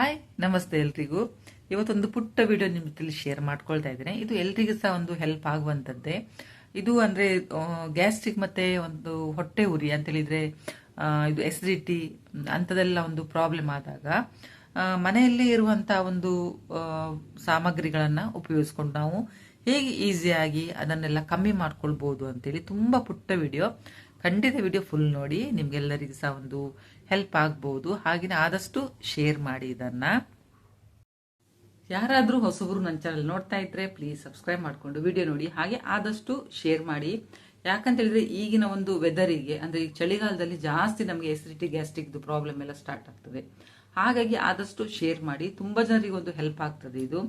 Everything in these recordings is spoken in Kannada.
ಹಾಯ್, ನಮಸ್ತೆ ಎಲ್ರಿಗೂ. ಇವತ್ತೊಂದು ಪುಟ್ಟ ವಿಡಿಯೋ ನಿಮ್ಮ ಶೇರ್ ಮಾಡ್ಕೊಳ್ತಾ ಇದ್ದೇನೆ. ಇದು ಎಲ್ರಿಗೂ ಸಹ ಒಂದು ಹೆಲ್ಪ್ ಆಗುವಂಥದ್ದೇ. ಇದು ಅಂದ್ರೆ ಗ್ಯಾಸ್ಟ್ರಿಕ್ ಮತ್ತೆ ಒಂದು ಹೊಟ್ಟೆ ಉರಿ ಅಂತ ಹೇಳಿದ್ರೆ ಇದು ಎಸಿಡಿಟಿ ಅಂಥದೆಲ್ಲ ಒಂದು ಪ್ರಾಬ್ಲಮ್ ಆದಾಗ ಮನೆಯಲ್ಲೇ ಇರುವಂತಹ ಒಂದು ಸಾಮಗ್ರಿಗಳನ್ನ ಉಪಯೋಗಿಸ್ಕೊಂಡು ನಾವು ಹೇಗೆ ಈಸಿಯಾಗಿ ಅದನ್ನೆಲ್ಲ ಕಮ್ಮಿ ಮಾಡ್ಕೊಳ್ಬೋದು ಅಂತೇಳಿ ತುಂಬಾ ಪುಟ್ಟ ವಿಡಿಯೋ ಖಂಡಿತ ವಿಡಿಯೋ ಫುಲ್ ನೋಡಿ ನಿಮ್ಗೆಲ್ಲರಿಗೂ ಸಹ ಒಂದು ಹೆಲ್ಪ್ ಆಗ್ಬೋದು. ಹಾಗೆಯೇ ಆದಷ್ಟು ಶೇರ್ ಮಾಡಿ ಇದನ್ನ. ಯಾರಾದರೂ ಹೊಸಬರು ನನ್ನ ಚಾನಲ್ ನೋಡ್ತಾ ಇದ್ರೆ ಪ್ಲೀಸ್ ಸಬ್ಸ್ಕ್ರೈಬ್ ಮಾಡ್ಕೊಂಡು ವಿಡಿಯೋ ನೋಡಿ. ಹಾಗೆ ಆದಷ್ಟು ಶೇರ್ ಮಾಡಿ. ಯಾಕಂತ ಹೇಳಿದ್ರೆ ಈಗಿನ ಒಂದು ವೆದರಿಗೆ ಅಂದ್ರೆ ಈ ಚಳಿಗಾಲದಲ್ಲಿ ಜಾಸ್ತಿ ನಮಗೆ ಎಸಿಡಿಟಿ ಗ್ಯಾಸ್ಟಿಕ್ದು ಪ್ರಾಬ್ಲಮ್ ಎಲ್ಲ ಸ್ಟಾರ್ಟ್ ಆಗ್ತದೆ. ಹಾಗಾಗಿ ಆದಷ್ಟು ಶೇರ್ ಮಾಡಿ. ತುಂಬಾ ಜನರಿಗೆ ಒಂದು ಹೆಲ್ಪ್ ಆಗ್ತದೆ ಇದು.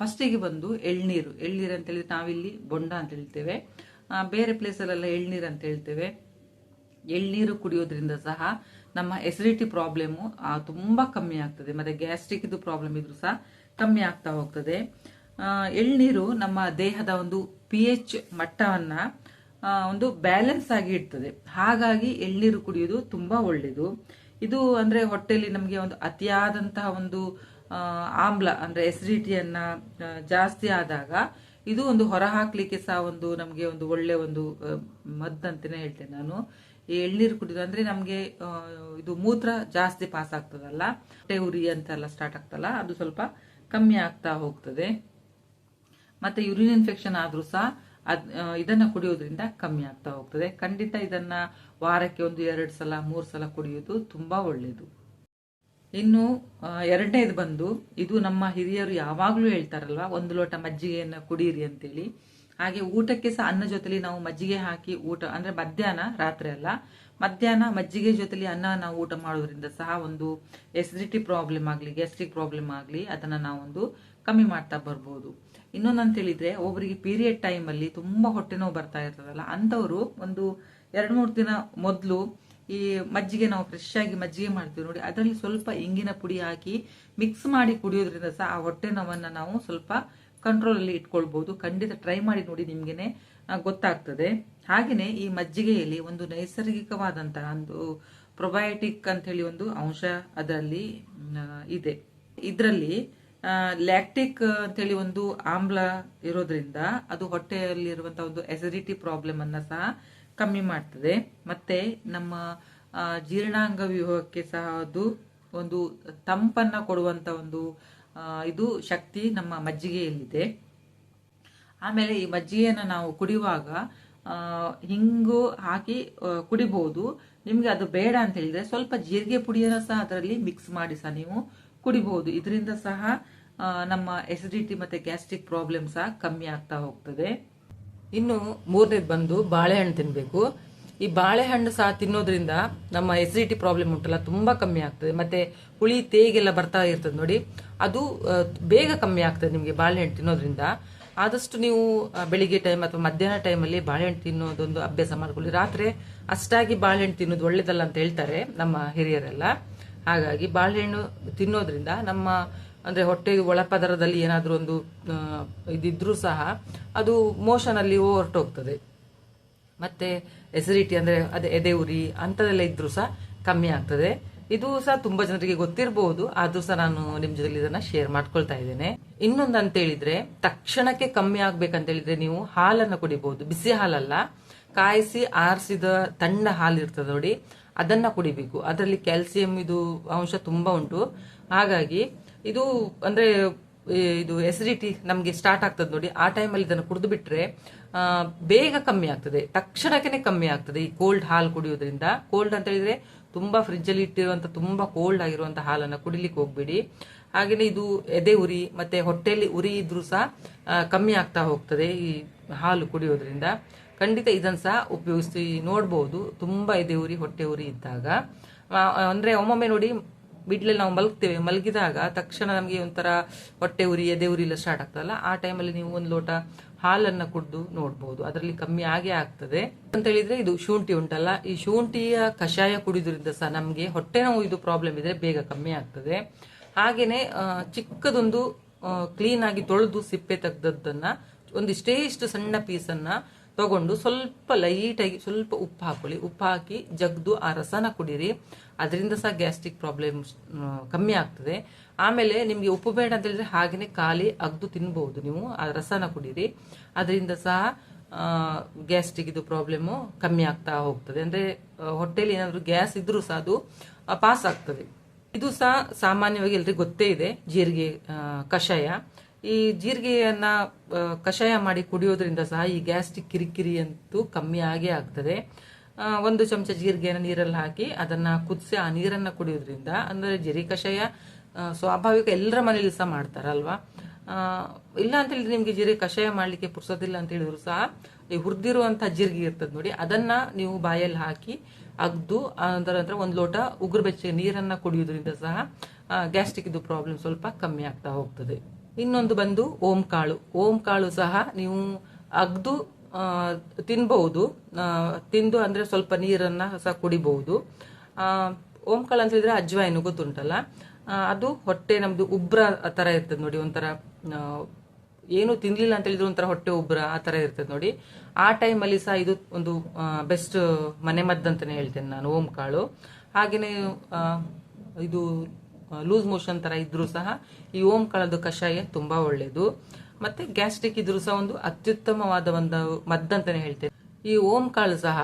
ಫಸ್ಟಿಗೆ ಬಂದು ಎಳ್ನೀರು. ಎಳ್ನೀರು ಅಂತ ಹೇಳಿದ್ರೆ ನಾವಿಲ್ಲಿ ಬೊಂಡ ಅಂತ ಹೇಳ್ತೇವೆ. ಬೇರೆ ಪ್ಲೇಸಲ್ಲೆಲ್ಲ ಎಳ್ನೀರು ಅಂತ ಹೇಳ್ತೇವೆ. ಎಳ್ನೀರು ಕುಡಿಯೋದ್ರಿಂದ ಸಹ ನಮ್ಮ ಎಸಿಡಿಟಿ ಪ್ರಾಬ್ಲಮ್ ತುಂಬ ಕಮ್ಮಿ ಆಗ್ತದೆ. ಮತ್ತೆ ಗ್ಯಾಸ್ಟ್ರಿಕ್ ಇದು ಪ್ರಾಬ್ಲಮ್ ಇದ್ರೂ ಸಹ ಕಮ್ಮಿ ಆಗ್ತಾ ಹೋಗ್ತದೆ. ಎಳ್ನೀರು ನಮ್ಮ ದೇಹದ ಒಂದು ಪಿ ಎಚ್ ಮಟ್ಟವನ್ನು ಒಂದು ಬ್ಯಾಲೆನ್ಸ್ ಆಗಿ ಇಡ್ತದೆ. ಹಾಗಾಗಿ ಎಳ್ನೀರು ಕುಡಿಯೋದು ತುಂಬ ಒಳ್ಳೆಯದು ಇದು ಅಂದರೆ ಹೊಟ್ಟೆಯಲ್ಲಿ ನಮಗೆ ಒಂದು ಅತಿಯಾದಂತಹ ಒಂದು ಆಮ್ಲ ಅಂದರೆ ಎಸಿಡಿಟಿಯನ್ನು ಜಾಸ್ತಿ ಆದಾಗ ಇದು ಒಂದು ಹೊರ ಹಾಕ್ಲಿಕ್ಕೆ ಸಹ ಒಂದು ನಮಗೆ ಒಂದು ಒಳ್ಳೆ ಒಂದು ಆ, ಮದ್ದಂತಾನೆ ಹೇಳ್ತೇನೆ ನಾನು. ಈ ಎಳ್ನೀರು ಕುಡಿದು ಅಂದ್ರೆ ನಮಗೆ ಇದು ಮೂತ್ರ ಜಾಸ್ತಿ ಪಾಸ್ ಆಗ್ತದಲ್ಲ. ಹೊಟ್ಟೆ ಉರಿ ಅಂತೆಲ್ಲ ಸ್ಟಾರ್ಟ್ ಆಗ್ತಲ್ಲ ಅದು ಸ್ವಲ್ಪ ಕಮ್ಮಿ ಆಗ್ತಾ ಹೋಗ್ತದೆ. ಮತ್ತೆ ಯುರಿನ್ ಇನ್ಫೆಕ್ಷನ್ ಆದ್ರೂ ಸಹ ಅದ್ ಇದನ್ನ ಕುಡಿಯೋದ್ರಿಂದ ಕಮ್ಮಿ ಆಗ್ತಾ ಹೋಗ್ತದೆ. ಖಂಡಿತ ಇದನ್ನ ವಾರಕ್ಕೆ ಒಂದು ಎರಡು ಸಲ ಮೂರು ಸಲ ಕುಡಿಯೋದು ತುಂಬಾ ಒಳ್ಳೆಯದು ಇನ್ನು ಎರಡನೇದು ಬಂದು, ಇದು ನಮ್ಮ ಹಿರಿಯರು ಯಾವಾಗಲೂ ಹೇಳ್ತಾರಲ್ವಾ, ಒಂದು ಲೋಟ ಮಜ್ಜಿಗೆಯನ್ನ ಕುಡಿಯಿರಿ ಅಂತೇಳಿ. ಹಾಗೆ ಊಟಕ್ಕೆ ಸಹ ಅನ್ನ ಜೊತೆಲಿ ನಾವು ಮಜ್ಜಿಗೆ ಹಾಕಿ ಊಟ, ಅಂದ್ರೆ ಮಧ್ಯಾಹ್ನ, ರಾತ್ರಿ ಅಲ್ಲ, ಮಧ್ಯಾಹ್ನ ಮಜ್ಜಿಗೆ ಜೊತೆಲಿ ಅನ್ನ ನಾವು ಊಟ ಮಾಡೋದ್ರಿಂದ ಸಹ ಒಂದು ಎಸಿಡಿಟಿ ಪ್ರಾಬ್ಲಮ್ ಆಗಲಿ ಗ್ಯಾಸ್ಟ್ರಿಕ್ ಪ್ರಾಬ್ಲಮ್ ಆಗಲಿ, ಅದನ್ನ ನಾವೊಂದು ಕಮ್ಮಿ ಮಾಡ್ತಾ ಬರ್ಬೋದು. ಇನ್ನೊಂದು ಅಂತ ಹೇಳಿದ್ರೆ ಒಬ್ಬರಿಗೆ ಪೀರಿಯಡ್ ಟೈಮಲ್ಲಿ ತುಂಬ ಹೊಟ್ಟೆ ನೋವು ಬರ್ತಾ ಇರ್ತದಲ್ಲ ಅಂತವರು ಒಂದು ಎರಡು ಮೂರು ದಿನ ಮೊದಲು ಈ ಮಜ್ಜಿಗೆ ನಾವು ಫ್ರೆಶ್ ಆಗಿ ಮಜ್ಜಿಗೆ ಮಾಡ್ತೀವಿ ನೋಡಿ. ಅದರಲ್ಲಿ ಸ್ವಲ್ಪ ಇಂಗಿನ ಪುಡಿ ಹಾಕಿ ಮಿಕ್ಸ್ ಮಾಡಿ ಕುಡಿಯೋದ್ರಿಂದ ಸಹ ಆ ಹೊಟ್ಟೆ ನೋವನ್ನ ನಾವು ಸ್ವಲ್ಪ ಕಂಟ್ರೋಲ್ ಅಲ್ಲಿ ಇಟ್ಕೊಳ್ಬಹುದು ಖಂಡಿತ ಟ್ರೈ ಮಾಡಿ ನೋಡಿ ನಿಮ್ಗೆನೆ ಗೊತ್ತಾಗ್ತದೆ. ಹಾಗೆಯೇ ಈ ಮಜ್ಜಿಗೆಯಲ್ಲಿ ಒಂದು ನೈಸರ್ಗಿಕವಾದಂತಹ ಒಂದು ಪ್ರೊಬಯೋಟಿಕ್ ಅಂತ ಹೇಳಿ ಒಂದು ಅಂಶ ಅದರಲ್ಲಿ ಇದೆ. ಇದರಲ್ಲಿ ಲ್ಯಾಕ್ಟಿಕ್ ಅಂತೇಳಿ ಒಂದು ಆಮ್ಲ ಇರೋದ್ರಿಂದ ಅದು ಹೊಟ್ಟೆಯಲ್ಲಿರುವಂತಹ ಒಂದು ಎಸಿಡಿಟಿ ಪ್ರಾಬ್ಲಮ್ ಅನ್ನ ಸಹ ಕಮ್ಮಿ ಮಾಡ್ತದೆ. ಮತ್ತೆ ನಮ್ಮ ಜೀರ್ಣಾಂಗ ವ್ಯೂಹಕ್ಕೆ ಸಹ ಅದು ಒಂದು ತಂಪನ್ನ ಕೊಡುವಂತ ಒಂದು ಇದು ಶಕ್ತಿ ನಮ್ಮ ಮಜ್ಜಿಗೆಯಲ್ಲಿದೆ. ಆಮೇಲೆ ಈ ಮಜ್ಜಿಗೆಯನ್ನು ನಾವು ಕುಡಿಯುವಾಗ ಹಿಂಗು ಹಾಕಿ ಕುಡಿಬಹುದು ನಿಮ್ಗೆ ಅದು ಬೇಡ ಅಂತ ಹೇಳಿದ್ರೆ ಸ್ವಲ್ಪ ಜೀರಿಗೆ ಪುಡಿಯನ್ನು ಸಹ ಅದರಲ್ಲಿ ಮಿಕ್ಸ್ ಮಾಡಿ ಸಹ ನೀವು ಕುಡಿಬಹುದು ಇದರಿಂದ ಸಹ ನಮ್ಮ ಎಸಿಡಿಟಿ ಮತ್ತೆ ಗ್ಯಾಸ್ಟ್ರಿಕ್ ಪ್ರಾಬ್ಲಮ್ ಸಹ ಕಮ್ಮಿ ಆಗ್ತಾ ಹೋಗ್ತದೆ. ಇನ್ನು ಮೂರನೇದು ಬಂದು ಬಾಳೆಹಣ್ಣು ತಿನ್ನಬೇಕು ಈ ಬಾಳೆಹಣ್ಣು ಸಹ ತಿನ್ನೋದ್ರಿಂದ ನಮ್ಮ ಎಸಿಡಿಟಿ ಪ್ರಾಬ್ಲಮ್ ಉಂಟಲ್ಲ, ತುಂಬಾ ಕಮ್ಮಿ ಆಗ್ತದೆ. ಮತ್ತೆ ಹುಳಿ ತೇಗೆಲ್ಲ ಬರ್ತಾ ಇರ್ತದೆ ನೋಡಿ. ಅದು ಬೇಗ ಕಮ್ಮಿ ಆಗ್ತದೆ ನಿಮಗೆ ಬಾಳೆಹಣ್ಣು ತಿನ್ನೋದ್ರಿಂದ. ಆದಷ್ಟು ನೀವು ಬೆಳಿಗ್ಗೆ ಟೈಮ್ ಅಥವಾ ಮಧ್ಯಾಹ್ನ ಟೈಮಲ್ಲಿ ಬಾಳೆಹಣ್ಣು ತಿನ್ನೋದೊಂದು ಅಭ್ಯಾಸ ಮಾಡ್ಕೊಳ್ಳಿ. ರಾತ್ರಿ ಅಷ್ಟಾಗಿ ಬಾಳೆಹಣ್ಣು ತಿನ್ನೋದು ಒಳ್ಳೇದಲ್ಲ ಅಂತ ಹೇಳ್ತಾರೆ ನಮ್ಮ ಹಿರಿಯರೆಲ್ಲ. ಹಾಗಾಗಿ ಬಾಳೆಹಣ್ಣು ತಿನ್ನೋದ್ರಿಂದ ನಮ್ಮ ಅಂದ್ರೆ ಹೊಟ್ಟೆ ಒಳಪದರದಲ್ಲಿ ಏನಾದ್ರೂ ಒಂದು ಇದಿದ್ರೂ ಸಹ ಅದು ಮೋಷನಲ್ಲಿ ಹೊರಟೋಗ್ತದೆ. ಮತ್ತೆ ಎಸಿಡಿಟಿ ಅಂದ್ರೆ ಅದೇ ಎದೆ ಉರಿ ಅಂಥದ್ದೆಲ್ಲ ಇದ್ರೂ ಸಹ ಕಮ್ಮಿ ಆಗ್ತದೆ. ಇದು ಸಹ ತುಂಬಾ ಜನರಿಗೆ ಗೊತ್ತಿರಬಹುದು ಆದ್ರೂ ಸಹ ನಾನು ನಿಮ್ ಜೊತೆ ಇದನ್ನ ಶೇರ್ ಮಾಡ್ಕೊಳ್ತಾ ಇದ್ದೇನೆ. ಇನ್ನೊಂದು ಅಂತ ಹೇಳಿದ್ರೆ ತಕ್ಷಣಕ್ಕೆ ಕಮ್ಮಿ ಆಗ್ಬೇಕಂತ ಹೇಳಿದ್ರೆ ನೀವು ಹಾಲನ್ನು ಕುಡಿಬಹುದು ಬಿಸಿ ಹಾಲಲ್ಲ, ಕಾಯಿಸಿ ಆರಿಸಿದ ತಣ್ಣ ಹಾಲು ಇರ್ತದೆ ನೋಡಿ, ಅದನ್ನ ಕುಡಿಬೇಕು. ಅದರಲ್ಲಿ ಕ್ಯಾಲ್ಸಿಯಂ ಇದು ಅಂಶ ತುಂಬಾ ಉಂಟು. ಹಾಗಾಗಿ ಇದು ಅಂದ್ರೆ ಇದು ಎಸಿಡಿಟಿ ನಮಗೆ ಸ್ಟಾರ್ಟ್ ಆಗ್ತದೆ ನೋಡಿ. ಆ ಟೈಮಲ್ಲಿ ಇದನ್ನು ಕುಡಿದು ಬಿಟ್ರೆ ಆ, ಬೇಗ ಕಮ್ಮಿ ಆಗ್ತದೆ. ತಕ್ಷಣಕ್ಕೆ ಕಮ್ಮಿ ಆಗ್ತದೆ ಈ ಕೋಲ್ಡ್ ಹಾಲು ಕುಡಿಯೋದ್ರಿಂದ. ಕೋಲ್ಡ್ ಅಂತ ಹೇಳಿದ್ರೆ ತುಂಬಾ ಫ್ರಿಜ್ ಅಲ್ಲಿ ಇಟ್ಟಿರುವಂತ ತುಂಬಾ ಕೋಲ್ಡ್ ಆಗಿರುವಂತ ಹಾಲನ್ನ ಕುಡಿಲಿಕ್ಕೆ ಹೋಗ್ಬೇಡಿ. ಹಾಗೇನೆ ಇದು ಎದೆ ಉರಿ ಮತ್ತೆ ಹೊಟ್ಟೆಯಲ್ಲಿ ಉರಿ ಇದ್ರೂ ಸಹ ಕಮ್ಮಿ ಆಗ್ತಾ ಹೋಗ್ತದೆ ಈ ಹಾಲು ಕುಡಿಯೋದ್ರಿಂದ. ಖಂಡಿತ ಇದನ್ನ ಸಹ ಉಪಯೋಗಿಸಿ ನೋಡ್ಬೋದು. ತುಂಬಾ ಎದೆ ಉರಿ ಹೊಟ್ಟೆ ಉರಿ ಇದ್ದಾಗ. ಅಂದ್ರೆ ಒಮ್ಮೊಮ್ಮೆ ನೋಡಿ ಬಿಡ್ಲಲ್ಲಿ ನಾವು ಮಲಗ್ತೇವೆ. ಮಲಗಿದಾಗ ತಕ್ಷಣ ನಮಗೆ ಒಂಥರ ಹೊಟ್ಟೆ ಉರಿ, ಎದೆ ಉರಿ ಎಲ್ಲ ಸ್ಟಾರ್ಟ್ ಆಗ್ತದಲ್ಲ? ಆ ಟೈಮಲ್ಲಿ ನೀವು ಒಂದು ಲೋಟ ಹಾಲನ್ನು ಕುಡಿದು ನೋಡ್ಬೋದು. ಅದರಲ್ಲಿ ಕಮ್ಮಿ ಆಗೇ ಆಗ್ತದೆ. ಅಂತ ಹೇಳಿದ್ರೆ ಇದು ಶುಂಠಿ ಉಂಟಲ್ಲ? ಈ ಶುಂಠಿಯ ಕಷಾಯ ಕುಡಿಯೋದ್ರಿಂದ ಸಹ ನಮಗೆ ಹೊಟ್ಟೆ ನೋವು ಇದು ಪ್ರಾಬ್ಲಮ್ ಇದ್ರೆ ಬೇಗ ಕಮ್ಮಿ ಆಗ್ತದೆ. ಹಾಗೇನೆ ಚಿಕ್ಕದೊಂದು ಕ್ಲೀನ್ ಆಗಿ ತೊಳೆದು ಸಿಪ್ಪೆ ತೆಗ್ದದ್ದನ್ನ, ಒಂದಿಷ್ಟೇ ಇಷ್ಟು ಸಣ್ಣ ಪೀಸನ್ನ ತಗೊಂಡು ಸ್ವಲ್ಪ ಲೈಟಾಗಿ ಸ್ವಲ್ಪ ಉಪ್ಪು ಹಾಕೊಳ್ಳಿ. ಉಪ್ಪು ಹಾಕಿ ಜಗ್ದು ಆ ರಸನ ಕುಡೀರಿ. ಅದರಿಂದ ಸಹ ಗ್ಯಾಸ್ಟ್ರಿಕ್ ಪ್ರಾಬ್ಲಮ್ ಕಮ್ಮಿ ಆಗ್ತದೆ. ಆಮೇಲೆ ನಿಮಗೆ ಉಪ್ಪು ಬೇಡ ಅಂತ ಹೇಳಿದ್ರೆ ಹಾಗೆಯೇ ಖಾಲಿ ಅಗ್ದು ತಿನ್ಬಹುದು ನೀವು. ಆ ರಸನ ಕುಡೀರಿ. ಅದರಿಂದ ಸಹ ಗ್ಯಾಸ್ಟ್ರಿಕ್ ಇದು ಪ್ರಾಬ್ಲಮ್ಮು ಕಮ್ಮಿ ಆಗ್ತಾ ಹೋಗ್ತದೆ. ಅಂದ್ರೆ ಹೊಟ್ಟೆಲಿ ಏನಾದರೂ ಗ್ಯಾಸ್ ಇದ್ರೂ ಸಹ ಅದು ಪಾಸ್ ಆಗ್ತದೆ. ಇದು ಸಹ ಸಾಮಾನ್ಯವಾಗಿ ಎಲ್ರಿಗೂ ಗೊತ್ತೇ ಇದೆ. ಜೀರಿಗೆ ಕಷಾಯ. ಈ ಜೀರಿಗೆಯನ್ನ ಕಷಾಯ ಮಾಡಿ ಕುಡಿಯೋದ್ರಿಂದ ಸಹ ಈ ಗ್ಯಾಸ್ಟ್ರಿಕ್ ಕಿರಿಕಿರಿ ಅಂತೂ ಕಮ್ಮಿ ಆಗೇ ಆಗ್ತದೆ. ಒಂದು ಚಮಚ ಜೀರಿಗೆಯನ್ನು ನೀರಲ್ಲಿ ಹಾಕಿ ಅದನ್ನ ಕುದಿಸಿ ಆ ನೀರನ್ನ ಕುಡಿಯೋದ್ರಿಂದ, ಅಂದ್ರೆ ಜೀರಿಗೆ ಕಷಾಯ ಸ್ವಾಭಾವಿಕ ಎಲ್ಲರ ಮನೇಲಿ ಸಹ ಮಾಡ್ತಾರಲ್ವಾ? ಇಲ್ಲ ಅಂತ ಹೇಳಿದ್ರೆ ನಿಮ್ಗೆ ಜೀರಿಗೆ ಕಷಾಯ ಮಾಡ್ಲಿಕ್ಕೆ ಪುರ್ಸೋದಿಲ್ಲ ಅಂತ ಹೇಳಿದ್ರು ಸಹ, ಈ ಹುರಿದಿರುವಂತಹ ಜೀರಿಗೆ ಇರ್ತದೆ ನೋಡಿ, ಅದನ್ನ ನೀವು ಬಾಯಲ್ಲಿ ಹಾಕಿ ಅಗ್ದು, ಅದರ ನಂತರ ಒಂದು ಲೋಟ ಉಗುರು ಬೆಚ್ಚಗೆ ನೀರನ್ನ ಕುಡಿಯೋದ್ರಿಂದ ಸಹ ಗ್ಯಾಸ್ಟ್ರಿಕ್ ಇದು ಪ್ರಾಬ್ಲಮ್ ಸ್ವಲ್ಪ ಕಮ್ಮಿ ಆಗ್ತಾ ಹೋಗ್ತದೆ. ಇನ್ನೊಂದು ಬಂದು ಓಂ ಕಾಳು. ಓಂ ಕಾಳು ಸಹ ನೀವು ಅಗ್ದು ಆ, ತಿನ್ಬಹುದು. ಆ, ತಿಂದು ಅಂದ್ರೆ ಸ್ವಲ್ಪ ನೀರನ್ನ ಸಹ ಕುಡಿಬಹುದು. ಆ, ಓಂ ಕಾಳು ಅಂತ ಹೇಳಿದ್ರೆ ಅಜ್ವಾಯಿನು ಗೊತ್ತುಂಟಲ್ಲ? ಆ, ಅದು ಹೊಟ್ಟೆ ನಮ್ದು ಉಬ್ರ ತರ ಇರ್ತದೆ ನೋಡಿ ಒಂಥರ ಆ, ಏನು ತಿನ್ಲಿಲ್ಲ ಅಂತ ಹೇಳಿದ್ರೆ ಒಂಥರ ಹೊಟ್ಟೆ ಉಬ್ರ ಆ ತರ ಇರ್ತದೆ ನೋಡಿ. ಆ ಟೈಮಲ್ಲಿ ಸಹ ಇದು ಒಂದು ಬೆಸ್ಟ್ ಮನೆ ಮದ್ದಂತಾನೆ ಹೇಳ್ತೇನೆ ನಾನು ಓಂ ಕಾಳು. ಹಾಗೇನೆ ಆ, ಇದು ಲೂಸ್ ಮೋಷನ್ ತರ ಇದ್ರೂ ಸಹ ಈ ಓಂ ಕಾಳದ ಕಷಾಯ ತುಂಬಾ ಒಳ್ಳೇದು. ಮತ್ತೆ ಗ್ಯಾಸ್ಟ್ರಿಕ್ ಇದ್ರೂ ಸಹ ಒಂದು ಅತ್ಯುತ್ತಮವಾದ ಒಂದು ಮದ್ದಂತಾನೆ ಹೇಳ್ತೇವೆ ಈ ಓಂ ಕಾಳು ಸಹ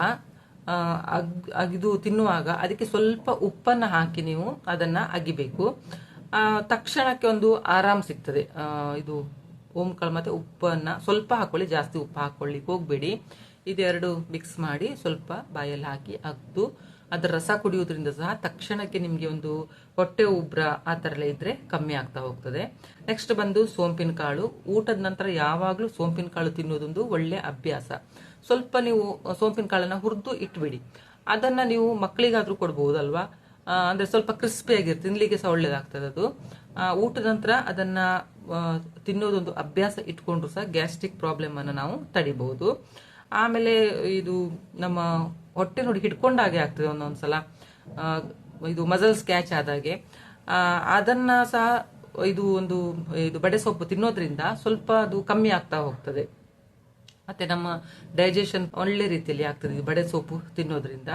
ಅಗಿದು ತಿನ್ನುವಾಗ ಅದಕ್ಕೆ ಸ್ವಲ್ಪ ಉಪ್ಪನ್ನ ಹಾಕಿ ನೀವು ಅದನ್ನ ಅಗಿಬೇಕು. ತಕ್ಷಣಕ್ಕೆ ಒಂದು ಆರಾಮ್ ಸಿಗ್ತದೆ. ಇದು ಓಂಕಾಳು ಮತ್ತೆ ಉಪ್ಪನ್ನ ಸ್ವಲ್ಪ ಹಾಕೊಳ್ಳಿ, ಜಾಸ್ತಿ ಉಪ್ಪು ಹಾಕೊಳ್ಳಿಕ್ಕೆ ಹೋಗ್ಬೇಡಿ. ಇದೆರಡು ಮಿಕ್ಸ್ ಮಾಡಿ ಸ್ವಲ್ಪ ಬಾಯಲ್ಲಿ ಹಾಕಿ ಅಗ್ದು ಅದರ ರಸ ಕುಡಿಯೋದ್ರಿಂದ ಸಹ ತಕ್ಷಣಕ್ಕೆ ನಿಮಗೆ ಒಂದು ಹೊಟ್ಟೆ ಉಬ್ರ ಆ ಥರ ಎಲ್ಲ ಇದ್ರೆ ಕಮ್ಮಿ ಆಗ್ತಾ ಹೋಗ್ತದೆ. ನೆಕ್ಸ್ಟ್ ಬಂದು ಸೋಂಪಿನ ಕಾಳು. ಊಟದ ನಂತರ ಯಾವಾಗಲೂ ಸೋಂಪಿನ ಕಾಳು ತಿನ್ನೋದೊಂದು ಒಳ್ಳೆ ಅಭ್ಯಾಸ. ಸ್ವಲ್ಪ ನೀವು ಸೋಂಪಿನ ಕಾಳನ್ನ ಹುರಿದು ಇಟ್ಬಿಡಿ. ಅದನ್ನ ನೀವು ಮಕ್ಕಳಿಗಾದರೂ ಕೊಡ್ಬಹುದಲ್ವಾ ಅಂದರೆ ಸ್ವಲ್ಪ ಕ್ರಿಸ್ಪಿ ಆಗಿರುತ್ತೆ. ತಿನ್ಲಿಕ್ಕೆ ಸಹ ಒಳ್ಳೇದಾಗ್ತದೆ ಅದು. ಊಟದ ನಂತರ ಅದನ್ನ ತಿನ್ನೋದೊಂದು ಅಭ್ಯಾಸ ಇಟ್ಕೊಂಡ್ರು ಸಹ ಗ್ಯಾಸ್ಟ್ರಿಕ್ ಪ್ರಾಬ್ಲಮ್ ಅನ್ನ ನಾವು ತಡಿಬಹುದು ಆಮೇಲೆ ಇದು ನಮ್ಮ ಹೊಟ್ಟೆ ನೋಡಿ ಹಿಡ್ಕೊಂಡಾಗೆ ಆಗ್ತದೆ ಒಂದೊಂದ್ಸಲ ಇದು ಮಸಲ್ ಸ್ಕ್ಯಾಚ್ ಆದಾಗೆ. ಅದನ್ನ ಸಹ ಇದು ಒಂದು, ಇದು ಬಡೆ ಸೊಪ್ಪು ತಿನ್ನೋದ್ರಿಂದ ಸ್ವಲ್ಪ ಅದು ಕಮ್ಮಿ ಆಗ್ತಾ ಹೋಗ್ತದೆ. ಮತ್ತೆ ನಮ್ಮ ಡೈಜೆಷನ್ ಒಳ್ಳೆ ರೀತಿಯಲ್ಲಿ ಆಗ್ತದೆ ಈ ಬಡೆ ಸೊಪ್ಪು ತಿನ್ನೋದ್ರಿಂದ.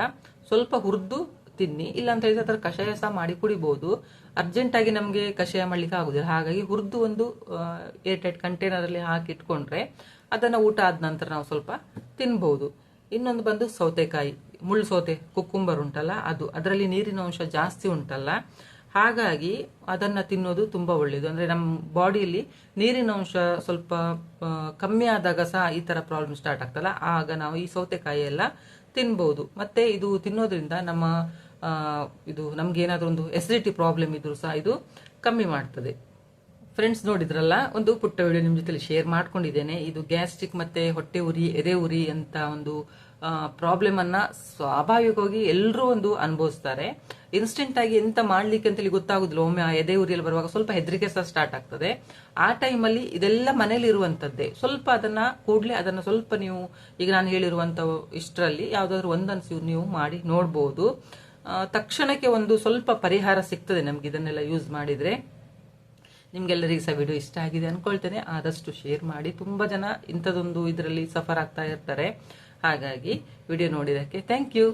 ಸ್ವಲ್ಪ ಹುರಿದು ತಿನ್ನಿ ಇಲ್ಲ ಅಂತ ಹೇಳಿದ್ರೆ ಅದರ ಕಷಾಯ ಸಹ ಮಾಡಿ ಕುಡಿಬಹುದು ಅರ್ಜೆಂಟ್ ಆಗಿ ನಮಗೆ ಕಷಾಯ ಮಾಡ್ಲಿಕ್ಕೆ ಆಗುದಿಲ್ಲ. ಹಾಗಾಗಿ ಹುರಿದು ಒಂದು ಏರ್ಟೈಟ್ ಕಂಟೈನರ್ ಅಲ್ಲಿ ಹಾಕಿ ಇಟ್ಕೊಂಡ್ರೆ ಅದನ್ನ ಊಟ ಆದ ನಂತರ ನಾವು ಸ್ವಲ್ಪ ತಿನ್ಬಹುದು ಇನ್ನೊಂದು ಬಂದು ಸೌತೆಕಾಯಿ, ಮುಳ್ಳು ಸೌತೆ, ಕುಕ್ಕುಂಬರ್ ಉಂಟಲ್ಲ, ಅದು. ಅದರಲ್ಲಿ ನೀರಿನ ಅಂಶ ಜಾಸ್ತಿ ಉಂಟಲ್ಲ. ಹಾಗಾಗಿ ಅದನ್ನ ತಿನ್ನೋದು ತುಂಬಾ ಒಳ್ಳೆಯದು ಅಂದ್ರೆ ನಮ್ಮ ಬಾಡಿಯಲ್ಲಿ ನೀರಿನ ಅಂಶ ಸ್ವಲ್ಪ ಕಮ್ಮಿ ಆದಾಗ ಸಹ ಈ ತರ ಪ್ರಾಬ್ಲಮ್ ಸ್ಟಾರ್ಟ್ ಆಗ್ತಲ್ಲ. ಆಗ ನಾವು ಈ ಸೌತೆಕಾಯಿ ಎಲ್ಲ ತಿನ್ಬೋದು. ಮತ್ತೆ ಇದು ತಿನ್ನೋದ್ರಿಂದ ನಮ್ಮ ಇದು ನಮ್ಗೆ ಏನಾದರೂ ಒಂದು ಎಸಿಡಿಟಿ ಪ್ರಾಬ್ಲಮ್ ಇದ್ರೂ ಸಹ ಇದು ಕಮ್ಮಿ ಮಾಡ್ತದೆ. ಫ್ರೆಂಡ್ಸ್ ನೋಡಿದ್ರಲ್ಲ, ಒಂದು ಪುಟ್ಟ ವಿಡಿಯೋ ನಿಮ್ಮ ಜೊತೆ ಶೇರ್ ಮಾಡ್ಕೊಂಡಿದ್ದೇನೆ. ಇದು ಗ್ಯಾಸ್ಟ್ರಿಕ್ ಮತ್ತೆ ಹೊಟ್ಟೆ ಉರಿ, ಎದೆ ಉರಿ ಅಂತ ಒಂದು ಪ್ರಾಬ್ಲಮ್ ಅನ್ನ ಸ್ವಾಭಾವಿಕವಾಗಿ ಎಲ್ಲರೂ ಒಂದು ಅನುಭವಿಸ್ತಾರೆ. ಇನ್ಸ್ಟೆಂಟ್ ಆಗಿ ಎಂತ ಮಾಡ್ಲಿಕ್ಕೆ ಅಂತೇಳಿ ಗೊತ್ತಾಗುದಿಲ್ಲ. ಒಮ್ಮೆ ಎದೆ ಉರಿಯಲ್ಲಿ ಬರುವಾಗ ಸ್ವಲ್ಪ ಹೆದರಿಕೆ ಸಹ ಸ್ಟಾರ್ಟ್ ಆಗ್ತದೆ. ಆ ಟೈಮಲ್ಲಿ ಇದೆಲ್ಲ ಮನೇಲಿ ಇರುವಂತದ್ದೇ. ಸ್ವಲ್ಪ ಅದನ್ನ ಕೂಡ್ಲೆ ಅದನ್ನ ಸ್ವಲ್ಪ ನೀವು, ಈಗ ನಾನು ಹೇಳಿರುವಂತ ಇಷ್ಟರಲ್ಲಿ ಯಾವ್ದಾದ್ರು ಒಂದನ್ಸಿ ನೀವು ಮಾಡಿ ನೋಡ್ಬೋದು. ತಕ್ಷಣಕ್ಕೆ ಒಂದು ಸ್ವಲ್ಪ ಪರಿಹಾರ ಸಿಗ್ತದೆ ನಮ್ಗೆ ಇದನ್ನೆಲ್ಲ ಯೂಸ್ ಮಾಡಿದ್ರೆ. ನಿಮ್ಗೆಲ್ಲರಿಗೂ ಸಹ ವಿಡಿಯೋ ಇಷ್ಟ ಆಗಿದೆ ಅನ್ಕೊಳ್ತೇನೆ. ಆದಷ್ಟು ಶೇರ್ ಮಾಡಿ. ತುಂಬಾ ಜನ ಇಂಥದೊಂದು ಇದರಲ್ಲಿ ಸಫರ್ ಆಗ್ತಾ ಇರ್ತಾರೆ. ಹಾಗಾಗಿ ವಿಡಿಯೋ ನೋಡಿದಕ್ಕೆ ಥ್ಯಾಂಕ್ ಯು